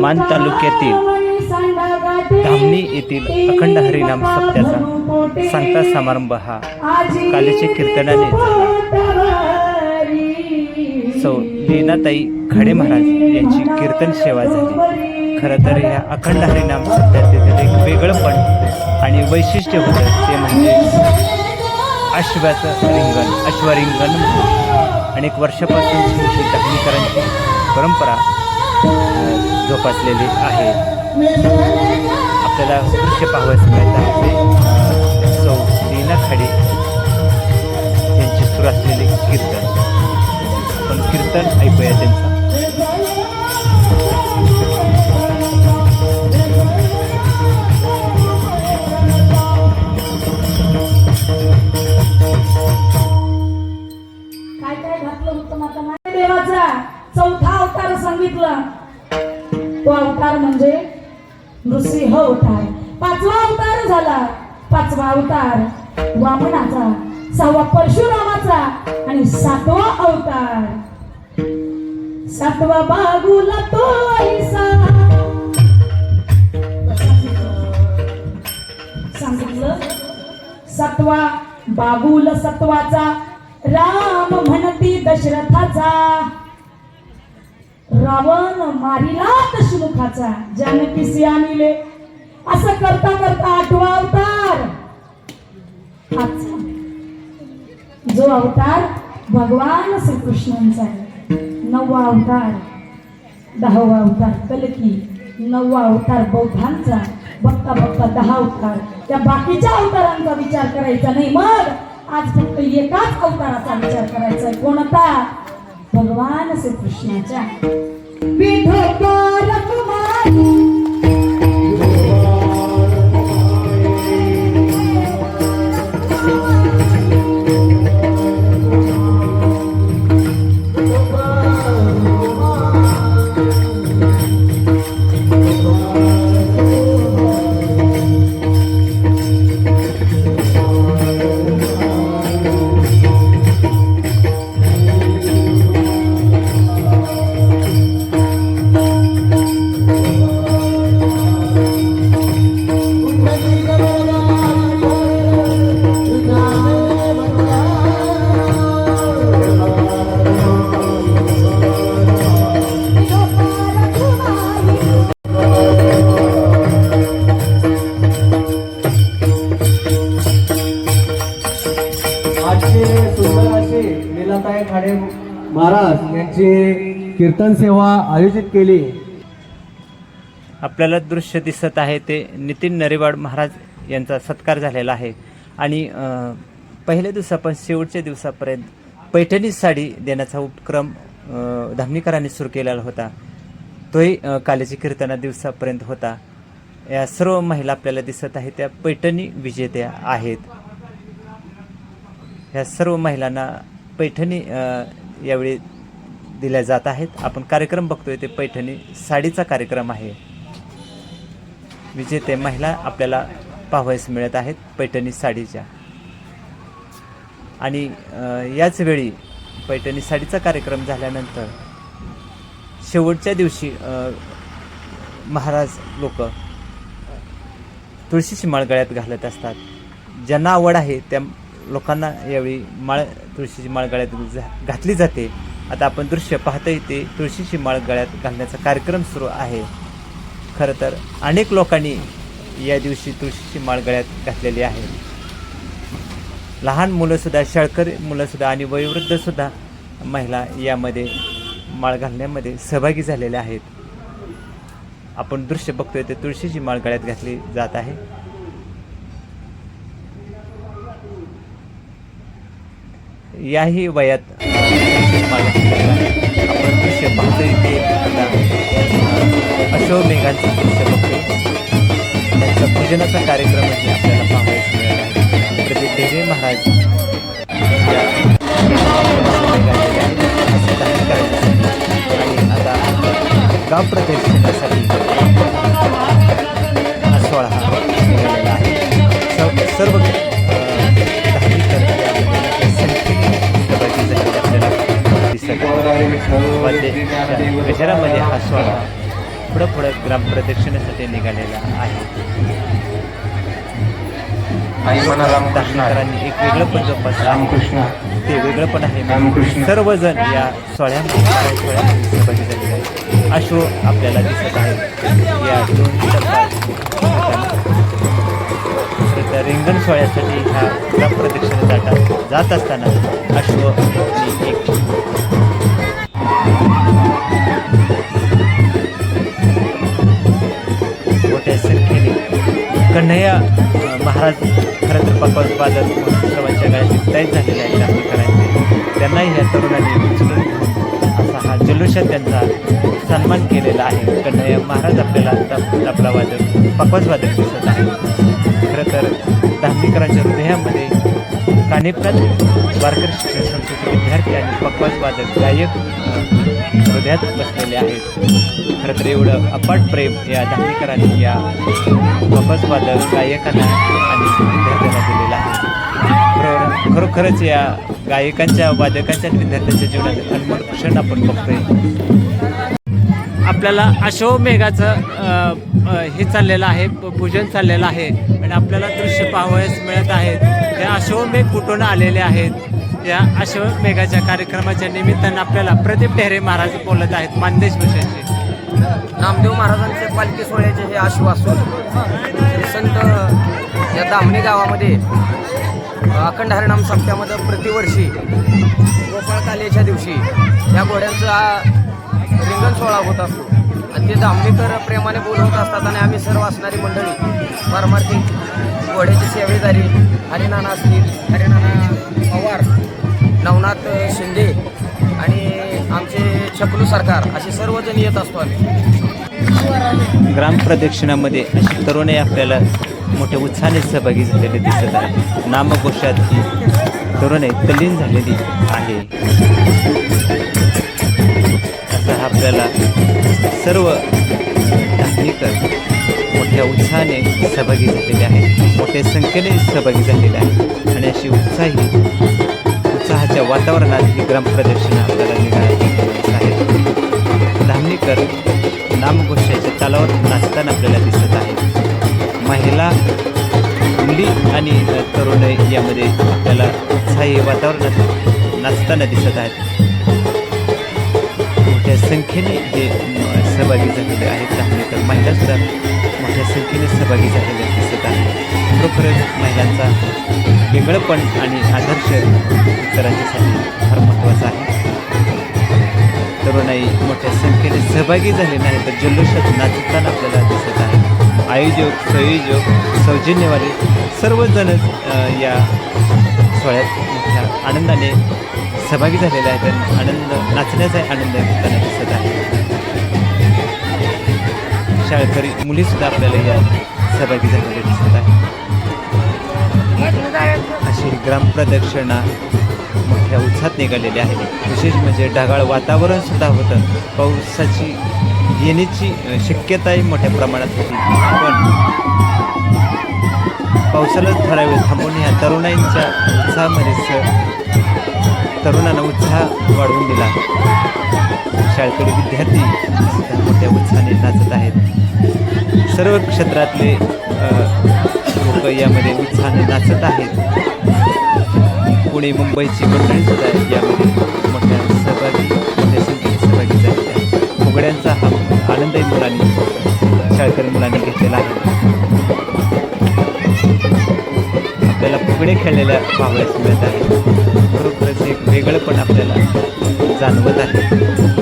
मान तालुक्यातील धामणी येथील अखंड हरिनाम सप्त्याचा सांगता समारंभ हा कालेच्या कीर्तनाने सौ लीनाताई खडे महाराज यांची कीर्तन सेवा झाली. खरं तर या अखंड हरिनाम सप्त्यातील एक वेगळंपण आणि वैशिष्ट्य होतं ते म्हणजे अश्वाचं रिंगण अश्वरिंगण आणि अनेक वर्षापासून धामणीकरांची परंपरा जोपासलेली आहे. आपल्याला दृश्य पाहावयास मिळत आहे ते. सौ लीना खाडे यांची सुरू असलेले कीर्तन. आपण कीर्तन ऐकूया त्यांचं. काय काय घातलं होतं चौथा अवतार सांगितला तो अवतार म्हणजे नृसिंह अवतार पाचवा अवतार झाला. पाचवा अवतार वामनाचा सहावा परशुरामाचा आणि सातवा अवतार. सातवा बागुला तो सांगितलं? सत्वा बाबूल सत्वाचा. राम म्हणती दशरथाचा. रावण मारिला दशमुखाचा जानकी सियानीले असं करता करता आठवा अवतार. जो अवतार भगवान श्रीकृष्णांचा आहे नववा अवतार दहावा अवतार कलकी नववा अवतार बौद्धांचा बघता बघता दहा अवतार. त्या बाकीच्या अवतारांचा विचार करायचा नाही. मग आज फक्त एकाच अवताराचा विचार करायचा आहे. कोणता? भगवान श्रीकृष्णाच्या विठोबा रखुमाई. कीर्तन सेवा आयोजित केली. आपल्याला दृश्य दिसत आहे ते नितीन नरेवाड महाराज यांचा सत्कार झालेला आहे. आणि पहिल्या दिवसापासून शेवटच्या दिवसापर्यंत पैठणी साडी देण्याचा उपक्रम धामणीकरांनी सुरू केलेला होता. तोही कालेजी कीर्तना दिवसापर्यंत होता. या सर्व महिला आपल्याला दिसत आहे त्या पैठणी विजेत्या आहेत. ह्या सर्व महिलांना पैठणी यावेळी दिल्या जात आहेत. आपण कार्यक्रम बघतोय ते पैठणी साडीचा कार्यक्रम आहे. विजेते महिला आपल्याला पाहावयास मिळत आहेत पैठणी साडीच्या. आणि याच वेळी पैठणी साडीचा कार्यक्रम झाल्यानंतर शेवटच्या दिवशी महाराज लोक तुळशीची माळ गळ्यात घालत असतात. ज्यांना आवड आहे त्या लोकांना यावेळी माळ तुळशीची माळ गळ्यात घातली जाते. आता आपण दृश्य पाहता ते तुळशीची माळ गळ्यात घालण्याचा कार्यक्रम सुरू आहे. खरं तर अनेक लोकांनी या दिवशी तुळशीची माळ गळ्यात घातलेली आहे. लहान मुलंसुद्धा शाळकरी मुलंसुद्धा आणि वयोवृद्धसुद्धा महिला यामध्ये माळ घालण्यामध्ये सहभागी झालेल्या आहेत. आपण दृश्य बघतोय ते तुळशीची माळ गळ्यात घातली जात आहे. याही वयात तुळशीची आपण दृश्य पाहतो इथे अशोक मेघांचं दृश्य बघतो त्यांचा पूजनाचा कार्यक्रम इथे आपल्याला पाहावयास मिळाला. आहे प्रदीप ढेरे महाराज आणि आता गाव प्रदेश ग्रामप्रदक्षिणेसाठी निघालेला आहे. एक वेगळं पण जोपासलं आहे. रामकृष्ण ते वेगळं पण आहे. सर्वजण या सोहळ्यामध्ये झालेले आहेत. अश्व आपल्याला दिसत आहे या दोन रिंगण सोहळ्यासाठी ह्या ग्रामप्रदक्षिणा जातात जात असताना अश्व एक कन्हैया महाराज खरं तर पकवादक सर्वांच्या महोत्सवाच्या गाड्यात तयार झालेले आहेत धार्मिकांचे त्यांनाही ह्या तरुणांनी उचलून असा हा जल्लोषात त्यांचा सन्मान केलेला आहे. कन्हैया महाराज आपल्याला आपला तबला वादक पकवाज वादक दिसत आहे खरं तर धामणीकरांच्या हृदयामध्ये कानिपनाथ वारकरी शिक्षण संस्थेचे विद्यार्थी आणि पकवाज वादक गायक हृदयात बसलेले आहेत. खरं तर एवढं अपाट प्रेम या धार्मिकांनी या पकवाज वादक गायकांना आणि विद्यार्थ्यांना दिलेलं आहे. खरोखर खरोखरच या गायकांच्या वादकांच्या आणि विद्यार्थ्यांच्या जीवनात अनमोल क्षण आपण बघतोय. आपल्याला अश्वमेघाचं हे चाललेलं आहे प- पूजन चाललेलं आहे आणि आपल्याला दृश्य पाहावयास मिळत आहेत या अश्वमेघ कुठून आलेले आहेत. या अश्वमेघाच्या कार्यक्रमाच्या निमित्तानं आपल्याला प्रदीप ढेरे महाराज बोलत आहेत. मानदेश भाषेचे नामदेव महाराजांचे पालखी सोहळ्याचे हे आश्वासन श्री संत या दामणी गावामध्ये अखंड हरिणाम सप्त्यामध्ये प्रतिवर्षी गोपाळकालेच्या दिवशी या घोड्यांचा रिंगण सोहळा होत असतो. आणि ते दामणीकर प्रेमाने बोलवत असतात आणि आम्ही सर्व असणारी मंडळी फार्मार्थी घोड्याची सेवेदारी हरिनाना असतील. हरिनाना पवार नवनाथ शिंदे आणि आमचे छकलू सरकार असे सर्वजण येत असतो आम्ही. ग्रामप्रदक्षिणामध्ये अशी तरुणी आपल्याला मोठ्या उत्साहाने सहभागी झालेले दिसत आहे. नामकोशात ही तरुणी तल्लीन झालेली आहे. असं हा आपल्याला सर्व धार्मिकर मोठ्या उत्साहाने सहभागी झालेले आहेत मोठ्या संख्येने सहभागी झालेले आहेत आणि अशी उत्साही उत्साहाच्या वातावरणात ही ग्रामप्रदक्षिणा आपल्याला निघाली आहेत. धामणीकर नामघोषाच्या तालावर नाचताना आपल्याला दिसत आहे महिला मुली आणि तरुण यामध्ये आपल्याला उत्साही वातावरणात नाचताना दिसत आहेत. मोठ्या संख्येने हे सहभागी झालेले आहेत. त्यामुळे तर महिलासुद्धा मोठ्या संख्येने सहभागी झालेल्या दिसत आहेत. खरोखरच महिलांचा वेगळंपण आणि आदर्श इतरांच्यासाठी फार महत्त्वाचा आहे. तरुणाई मोठ्या संख्येने सहभागी झाले नाही तर जल्लोषात नाचताना आपल्याला दिसत आहे. आयोजक संयोजक सौजन्यवाले सर्वजणच या सोहळ्यात मोठ्या आनंदाने सहभागी झालेले आहेत तर आनंद नाचण्याचाही आनंद घेताना दिसत आहे. शाळकरी मुलीसुद्धा आपल्याला या सहभागी झालेल्या दिसत आहे. अशी ग्रामप्रदक्षिणा मोठ्या उत्साहात निघालेली आहे. विशेष म्हणजे ढगाळ वातावरण सुद्धा होतं. पावसाची येण्याची शक्यताही मोठ्या प्रमाणात होती. पण पावसाला ठरावे थांबून थांबवून ह्या तरुणाईंच्या उत्साहामध्ये स तरुणांना उत्साह वाढवून दिला. शाळकरी विद्यार्थी मोठ्या उत्साहाने नाचत आहेत. सर्व क्षेत्रातले लोक यामध्ये उत्साहाने नाचत आहेत. पुणे मुंबईची मंडळी सुद्धा यामध्ये मोठ्या सहभागी मोठ्या संख्येने सहभागी झालेली आहे फुगड्यांचा हा आनंदही मुलांनी शाळकरी मुलांनी घेतलेला आहे. आपल्याला फुगडे खेळलेल्या पाहावयास मिळत आहे. खरोखरच एक वेगळं पण आपल्याला जाणवत आहे.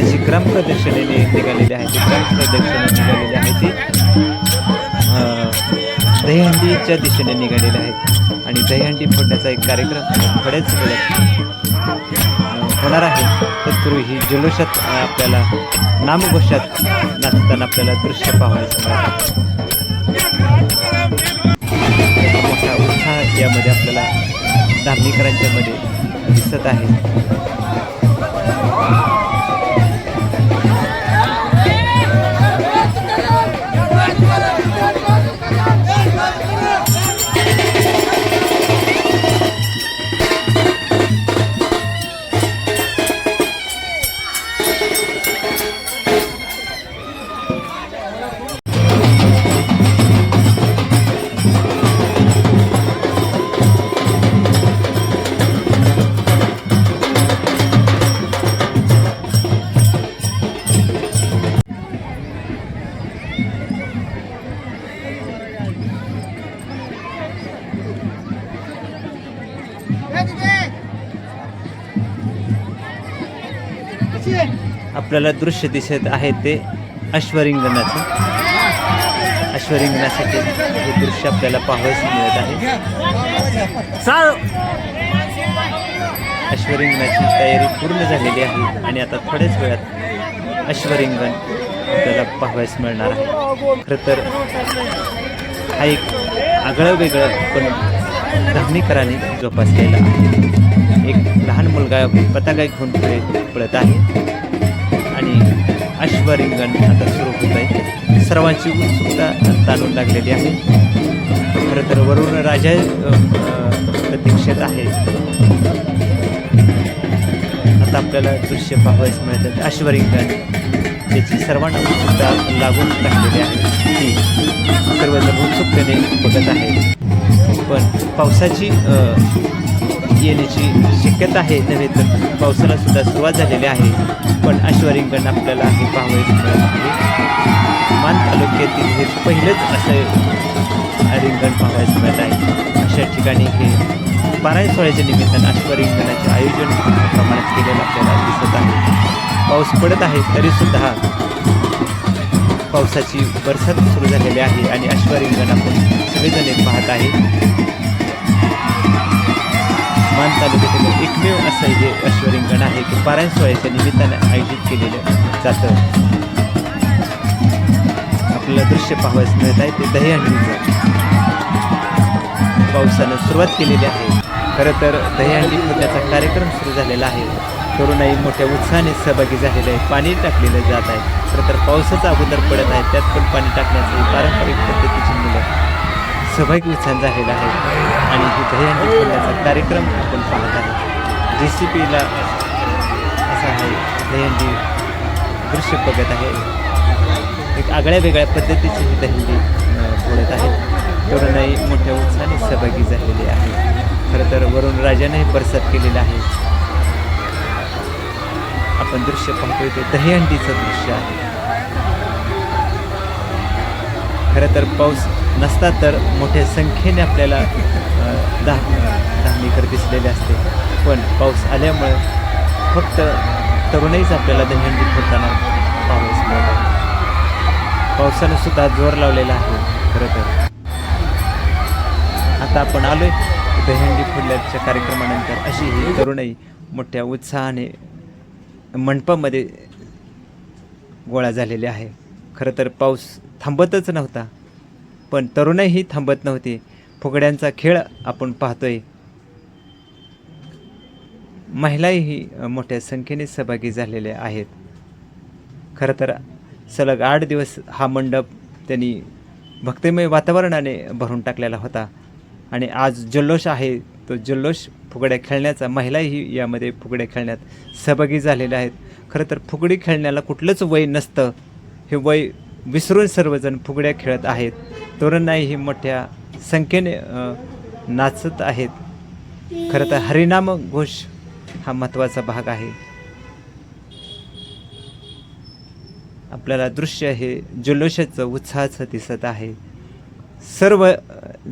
आता जी ग्रामप्रदक्षिणेने निघालेली आहे. ती ग्रामप्रदक्षिणा निघालेली आहे ती. दहीहंडीच्या दिशेने निघालेले आहेत आणि दहीहंडी फोडण्याचा एक कार्यक्रम थोड्याच वेळात होणार आहे. तत्पूर्वी ही जल्लोषात आपल्याला नामघोषात नाचताना आपल्याला दृश्य पाहायचं मोठा उत्साह यामध्ये आपल्याला धार्मिकरांच्यामध्ये दिसत आहे. आपल्याला दृश्य दिसत आहे ते अश्वरिंगणाचं. अश्वरिंगणासाठी हे दृश्य आपल्याला पाहावयास मिळत आहे. अश्वरिंगणाची तयारी पूर्ण झालेली आहे आणि आता थोड्याच वेळात अश्वरिंगण आपल्याला पाहावयास मिळणार आहे. खरं तर हा एक आगळं वेगळं पण धामणीकरांनी जोपासलेला आहे एक लहान मुलगा पताका घेऊन पुढे पळत आहे. आणि अश्वरिंगण आता सुरू होत आहे. सर्वांची उत्सुकता ताणून लागलेली आहे. खरं तर वरून राजा प्रतीक्षेत आहे. आता आपल्याला दृश्य पाहावयास मिळतात. अश्वरिंगण त्याची सर्वांना उत्सुकता लागून लागलेली आहे. ती सर्वजण उत्सुकतेने बघत आहे पण पावसाची येण्याची शक्यता आहे नव्हे तर पावसाला सुद्धा सुरुवात झालेली आहे. पण अश्वरिंगण आपल्याला हे पाहावयास मिळत आहे. मान तालुक्यातील हे पहिलंच असं रिंगण पाहावयास मिळत आहे. अशा ठिकाणी हे पारायण सोहळ्याच्या निमित्तानं अश्वरिंगणाचे आयोजन मोठ्या प्रमाणात केलेलं आपल्याला दिसत आहे. पाऊस पडत आहे तरीसुद्धा पावसाची बरसात सुरू झालेली आहे आणि अश्वरिंगण आपण सगळेजण एक पाहत आहे. मान तालुक्यातील एकमेव असं जे अश्वरिंगण आहे की पारायण सोहळ्याच्या निमित्तानं आयोजित केलेलं जातं. आपल्याला दृश्य पाहावयास मिळत आहे ते दहीहंडीचं पावसानं सुरुवात केलेली आहे. खरं तर दहीहंडी फोडण्याचा कार्यक्रम सुरू झालेला आहे. तरुणाई मोठ्या उत्साहाने सहभागी झालेले आहे. पाणी टाकलेलं जात आहे. खरं तर पावसाचा अगोदर पडत आहे. त्यात पण पाणी टाकण्याचं पारंपरिक पद्धतीची मुलं सहभागी उत्साह झालेला आहे आणि ही दहीहंडी फोडण्याचा कार्यक्रम आपण पाहत आहे जे सी पीला असा आहे दहीहंडी दृश्य बघत आहे. एक आगळ्या वेगळ्या पद्धतीची ही दहिंडी फोडत आहे. तरुणाई मोठ्या उत्साहाने सहभागी झालेली आहे. खरं तर वरुण राजाने बरसात केलेला आहे. आपण दृश्य पाहतोय ते दहीहंडीचं दृश्य आहे. खरं तर पाऊस नसता तर मोठ्या संख्येने आपल्याला अ, धारणीकर दिसलेले असते. पण पाऊस आल्यामुळे फक्त तरुणाईच आपल्याला दहीहंडी होताना पाऊस मिळत पावसानं सुद्धा जोर लावलेला आहे खरं तर. आता आपण आलोय दहीहंडी फुडल्याच्या कार्यक्रमानंतर. अशी ही तरुणाई मोठ्या उत्साहाने मंडपामध्ये गोळा झालेली आहे. खरं तर पाऊस थांबतच नव्हता. पण तरुणही थांबत नव्हती. फुगड्यांचा खेळ आपण पाहतोय. महिलाही मोठ्या संख्येने सहभागी झालेल्या आहेत. खरं तर सलग आठ दिवस हा मंडप त्यांनी भक्तिमय वातावरणाने भरून टाकलेला होता. आणि आज जल्लोष आहे तो जल्लोष फुगड्या खेळण्याचा महिलाही यामध्ये फुगड्या खेळण्यात सहभागी झालेल्या आहेत. खरं तर फुगडी खेळण्याला कुठलंच वय नसतं. हे वय विसरून सर्वजण फुगड्या खेळत आहेत. तरुणाईही मोठ्या संख्येने नाचत आहेत. खरं तर हरिनाम घोष हा महत्त्वाचा भाग आहे. आपल्याला दृश्य हे जल्लोषाचं उत्साहाचं दिसत आहे. सर्व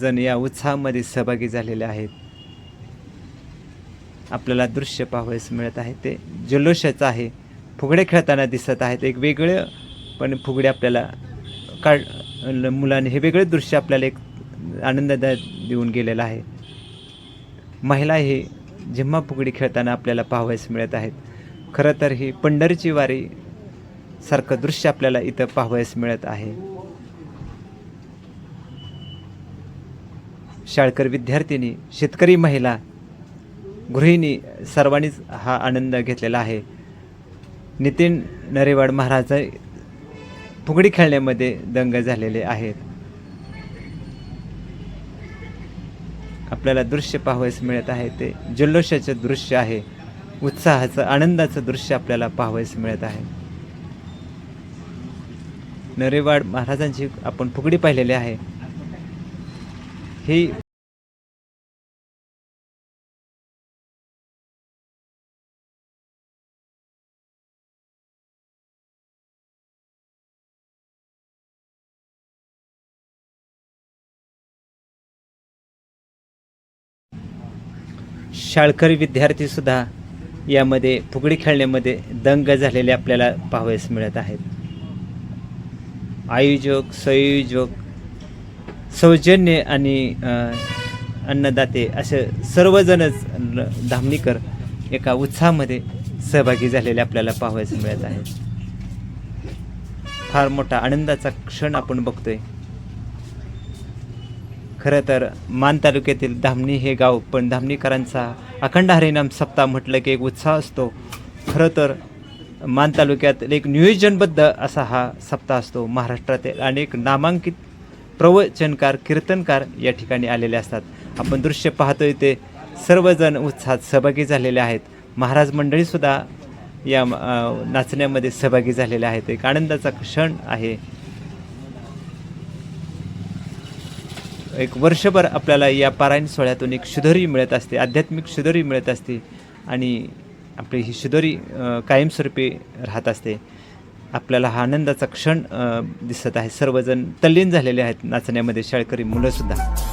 जण या उत्साहामध्ये सहभागी झालेले आहेत. आपल्याला दृश्य पाहावयास मिळत आहे. ते जल्लोषाचं आहे. फुगडे खेळताना दिसत आहेत. एक वेगळं पण फुगडे आपल्याला काढ ल- हे वेगळे दृश्य आपल्याला एक आनंददाय देऊन गेलेलं आहे. महिला हे झिम्मा फुगडी खेळताना आपल्याला पाहावयास मिळत आहेत खरं तर ही पंढरीची वारी सारखं दृश्य आपल्याला इथं पाहावयास मिळत आहे. शाळकर विद्यार्थिनी शेतकरी महिला गृहिणी सर्वांनीच हा आनंद घेतलेला आहे. नितीन नरेवाड महाराज फुगडी खेळण्यामध्ये दंग झालेले आहेत. आपल्याला दृश्य पाहावयास मिळत आहे. ते जल्लोषाचं दृश्य आहे. उत्साहाचं आनंदाचं दृश्य आपल्याला पाहावयास मिळत आहे. नरेवाड महाराजांची आपण फुगडी पाहिलेली आहे. ही शाळकरी विद्यार्थीसुद्धा यामध्ये फुगडी खेळण्यामध्ये दंग झालेले आपल्याला पाहावयास मिळत आहेत. आयोजक संयोजक सौजन्य आणि अन्नदाते असे सर्वजणच धामणीकर एका उत्साहामध्ये सहभागी झालेले आपल्याला पाहावयास मिळत आहेत. फार मोठा आनंदाचा क्षण आपण बघतोय. खरं तर मान तालुक्यातील धामणी हे गाव पण धामणीकरांचा अखंड हरिनाम सप्ताह म्हटलं की एक उत्साह असतो. खरं तर मान तालुक्यात एक नियोजनबद्ध असा हा सप्ताह असतो. महाराष्ट्रातील अनेक नामांकित प्रवचनकार कीर्तनकार या ठिकाणी आलेले असतात. आपण दृश्य पाहतोय ते सर्वजण उत्साहात सहभागी झालेले आहेत. महाराज मंडळीसुद्धा या नाचण्यामध्ये सहभागी झालेले आहेत. एक आनंदाचा क्षण आहे. एक वर्षभर आपल्याला या पारायण सोहळ्यातून एक शुधरी मिळत असते आध्यात्मिक शुधरी मिळत असते आणि आपली ही शुधरी कायमस्वरूपी राहत असते. आपल्याला हा आनंदाचा क्षण दिसत आहे. सर्वजण तल्लीन झालेले आहेत नाचण्यामध्ये शाळकरी मुलंसुद्धा